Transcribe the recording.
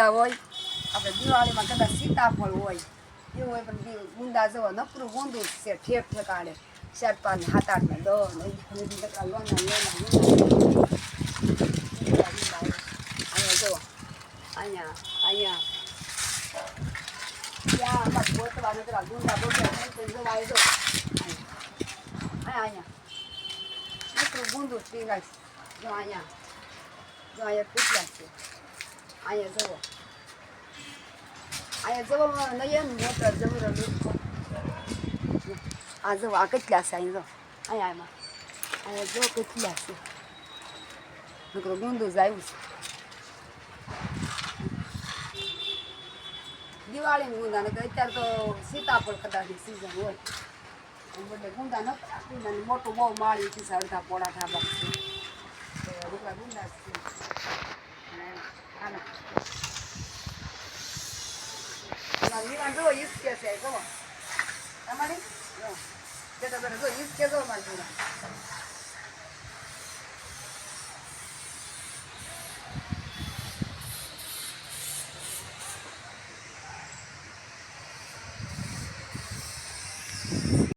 ગુંદા હોય આપણે દિવાળીમાં કદાચ સીતાફળ હોય એવું હોય પણ દી- ગુંદા જવો નકરું ગુંદું જ છે ઠેક ઠેકાડે ચાર પાંચ સાત આઠ ને દસ ને અગિયાર ને ટકા લોના લોના લોના અહીંયા જુઓ અહીંયા અહીંયા ત્યાં આમાં ગોતવા નકરા ગુંદા ગોતવા નહીં તો જવા આવી જો અહીંયા અહીંયા નકરું ગુંદું જ પીંગાય જો અહીંયા જો અહીંયા કેટલા છે અહીંયા જવો. અહીંયા જવો નહીં મોટર જવું આ જવો, આ કેટલા છે અહીં જો? અહીંયા એમાં અહીંયા જો કેટલા છે. નકરું ગુંદું આવ્યું છે. દિવાળીનું ગુંદા ને અત્યારે તો સીતાફળ કદાચની સિઝન હોય. એટલે ગુંદા ન ગુંદાની મોટું બહુ માળી છે, અડધા પોળા ઢાબા છે તો રૂપા ગુંદા જ છે અને આના એમાં વિવાન જુઓ ઈસકે છે જુઓ તમારી જો. જતા જતા જો ઈસકે જો મારી